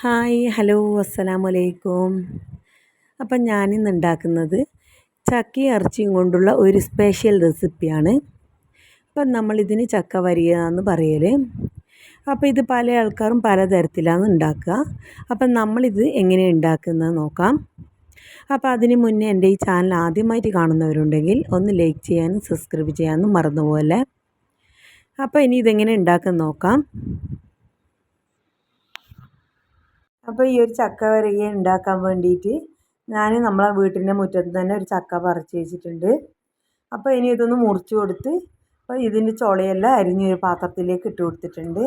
Hi hello അസ്സലാമു അലൈക്കും അപ്പം ഞാനിന്ന് ഉണ്ടാക്കുന്നത് ചക്കി ഇറച്ചിയും കൊണ്ടുള്ള ഒരു സ്പെഷ്യൽ റെസിപ്പിയാണ്. അപ്പം നമ്മളിതിന് ചക്ക വരിക എന്ന് പറയൽ അപ്പോൾ ഇത് പല ആൾക്കാരും പലതരത്തിലാണ് ഉണ്ടാക്കുക. അപ്പം നമ്മളിത് എങ്ങനെ ഉണ്ടാക്കുന്നത് നോക്കാം. അപ്പോൾ അതിന് മുന്നേ എന്റെ ഈ ചാനൽ ആദ്യമായിട്ട് കാണുന്നവരുണ്ടെങ്കിൽ ഒന്ന് ലൈക്ക് ചെയ്യാനും സബ്സ്ക്രൈബ് ചെയ്യാനും മറന്നുപോലെ അപ്പോൾ ഇനി ഇതെങ്ങനെ ഉണ്ടാക്കാൻ നോക്കാം. അപ്പോൾ ഈ ഒരു ചക്ക വരകി ഉണ്ടാക്കാൻ വേണ്ടിയിട്ട് ഞാൻ നമ്മളെ വീട്ടിന്റെ മുറ്റത്ത് തന്നെ ഒരു ചക്ക പറിച്ച് വെച്ചിട്ടുണ്ട്. അപ്പോൾ ഇനി ഇതൊന്ന് മുറിച്ച് കൊടുത്ത് അപ്പോൾ ഇതിന്റെ ചുളയെല്ലാം അരിഞ്ഞൊരു പാത്രത്തിലേക്ക് ഇട്ട് കൊടുത്തിട്ടുണ്ട്.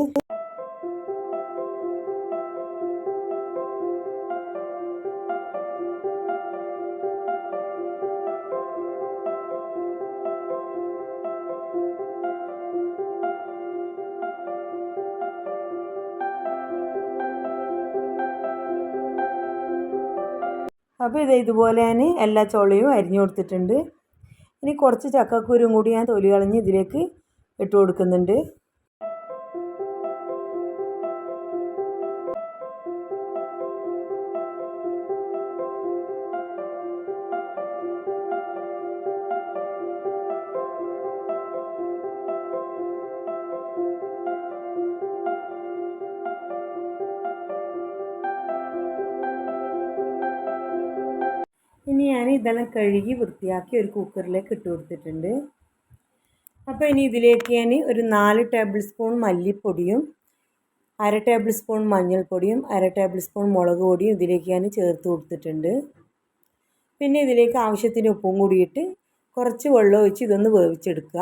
അപ്പോൾ ഇത് ഇതുപോലെ ഞാൻ എല്ലാ ചുളയും അരിഞ്ഞു കൊടുത്തിട്ടുണ്ട്. ഇനി കുറച്ച് ചക്കക്കുരു കൂടി ഞാൻ തൊലി കളഞ്ഞ് ഇതിലേക്ക് ഇട്ട് കൊടുക്കുന്നുണ്ട്. ഇതെല്ലാം കഴുകി വൃത്തിയാക്കി ഒരു കുക്കറിലേക്ക് ഇട്ട് കൊടുത്തിട്ടുണ്ട്. അപ്പോൾ ഇനി ഇതിലേക്ക് ഞാൻ ഒരു നാല് ടേബിൾ സ്പൂൺ മല്ലിപ്പൊടിയും അര ടേബിൾ സ്പൂൺ മഞ്ഞൾപ്പൊടിയും അര ടേബിൾ സ്പൂൺ മുളക് പൊടിയും ഇതിലേക്ക് ഞാൻ ചേർത്ത് കൊടുത്തിട്ടുണ്ട്. പിന്നെ ഇതിലേക്ക് ആവശ്യത്തിന് ഉപ്പും കൂടിയിട്ട് കുറച്ച് വെള്ളം ഒഴിച്ച് ഇതൊന്ന് വേവിച്ചെടുക്കുക.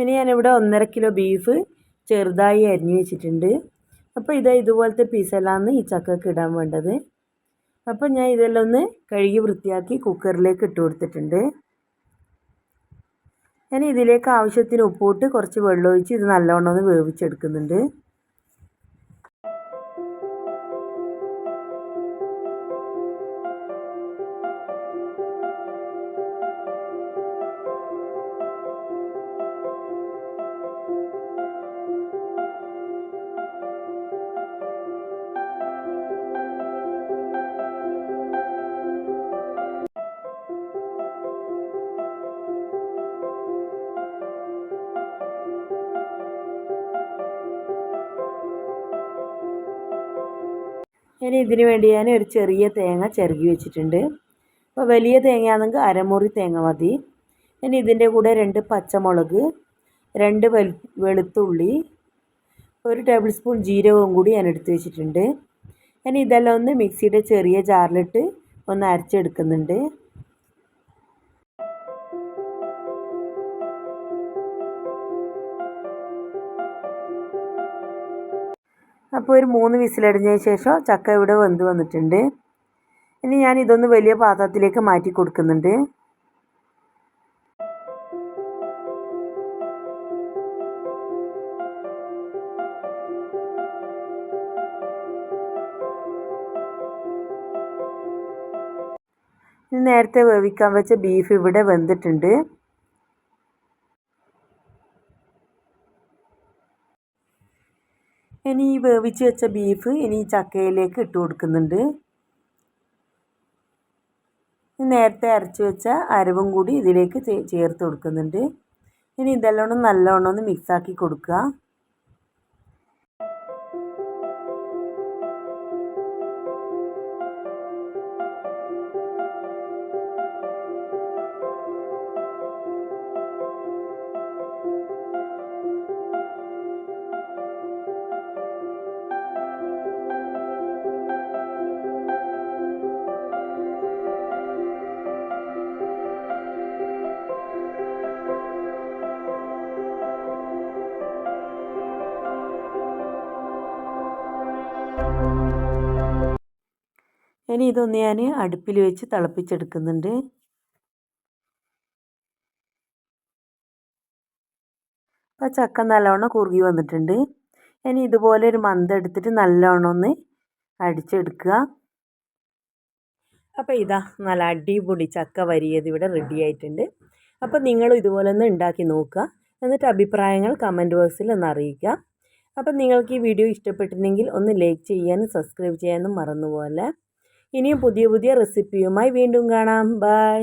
ഇനി ഞാനിവിടെ ഒന്നര കിലോ ബീഫ് ചെറുതായി അരിഞ്ഞു വെച്ചിട്ടുണ്ട്. അപ്പോൾ ഇതാ ഇതുപോലത്തെ പീസെല്ലാമാണ് ഈ ചക്കക്ക് ഇടാൻ വേണ്ടത്. അപ്പോൾ ഞാൻ ഇതെല്ലാം ഒന്ന് കഴുകി വൃത്തിയാക്കി കുക്കറിലേക്ക് ഇട്ട് കൊടുത്തിട്ടുണ്ട്. ഞാൻ ഇതിലേക്ക് ആവശ്യത്തിന് ഉപ്പിട്ട് കുറച്ച് വെള്ളം ഒഴിച്ച് ഇത് നല്ലവണ്ണം ഒന്ന് വേവിച്ചെടുക്കുന്നുണ്ട്. ഇനി ഇതിന് വേണ്ടി ഞാൻ ഒരു ചെറിയ തേങ്ങ ചിരകി വെച്ചിട്ടുണ്ട്. അപ്പോൾ വലിയ തേങ്ങയാണെങ്കിൽ അരമുറി തേങ്ങ മതി. ഇനി ഇതിന്റെ കൂടെ രണ്ട് പച്ചമുളക് രണ്ട് വെളുത്തുള്ളി ഒരു ടേബിൾ സ്പൂൺ ജീരകവും കൂടി ഞാൻ എടുത്ത് വെച്ചിട്ടുണ്ട്. ഇനി ഇതെല്ലാം ഒന്ന് മിക്സിയുടെ ചെറിയ ജാറിലിട്ട് ഒന്ന് അരച്ചെടുക്കുന്നുണ്ട്. അപ്പോൾ ഒരു മൂന്ന് വിസിലടിഞ്ഞതിന് ശേഷം ചക്ക ഇവിടെ വെന്ത് വന്നിട്ടുണ്ട്. ഇനി ഞാൻ ഇതൊന്ന് വലിയ പാത്രത്തിലേക്ക് മാറ്റി കൊടുക്കുന്നുണ്ട്. നേരത്തെ വേവിക്കാൻ വെച്ച ബീഫ് ഇവിടെ വെന്തിട്ടുണ്ട്. ഇനി ഈ വേവിച്ച് വെച്ച ബീഫ് ഇനി ചക്കയിലേക്ക് ഇട്ട് കൊടുക്കുന്നുണ്ട്. നേരത്തെ അരച്ച് വെച്ച അരവും കൂടി ഇതിലേക്ക് ചേർത്ത് കൊടുക്കുന്നുണ്ട്. ഇനി ഇതെല്ലാം നല്ലോണം ഒന്ന് മിക്സാക്കി കൊടുക്കുക. ഇനി ഇതൊന്ന് ഞാൻ അടുപ്പിൽ വെച്ച് തിളപ്പിച്ചെടുക്കുന്നുണ്ട്. അപ്പോൾ ചക്ക നല്ലവണ്ണം കുറുകി വന്നിട്ടുണ്ട്. ഇനി ഇതുപോലെ ഒരു മന്ത് എടുത്തിട്ട് നല്ലവണ്ണം ഒന്ന് അടിച്ചെടുക്കുക. അപ്പോൾ ഇതാ നല്ല അടിപൊളി ചക്ക വരിയത് ഇവിടെ റെഡി ആയിട്ടുണ്ട്. അപ്പോൾ നിങ്ങളും ഇതുപോലെ ഒന്ന് ഉണ്ടാക്കി നോക്കുക. എന്നിട്ട് അഭിപ്രായങ്ങൾ കമന്റ് ബോക്സിൽ ഒന്ന് അറിയിക്കുക. അപ്പം നിങ്ങൾക്ക് ഈ വീഡിയോ ഇഷ്ടപ്പെട്ടിട്ടുണ്ടെങ്കിൽ ഒന്ന് ലൈക്ക് ചെയ്യാനും സബ്സ്ക്രൈബ് ചെയ്യാനും മറന്നുപോലെ ഇനിയും പുതിയ പുതിയ റെസിപ്പിയുമായി വീണ്ടും കാണാം. ബൈ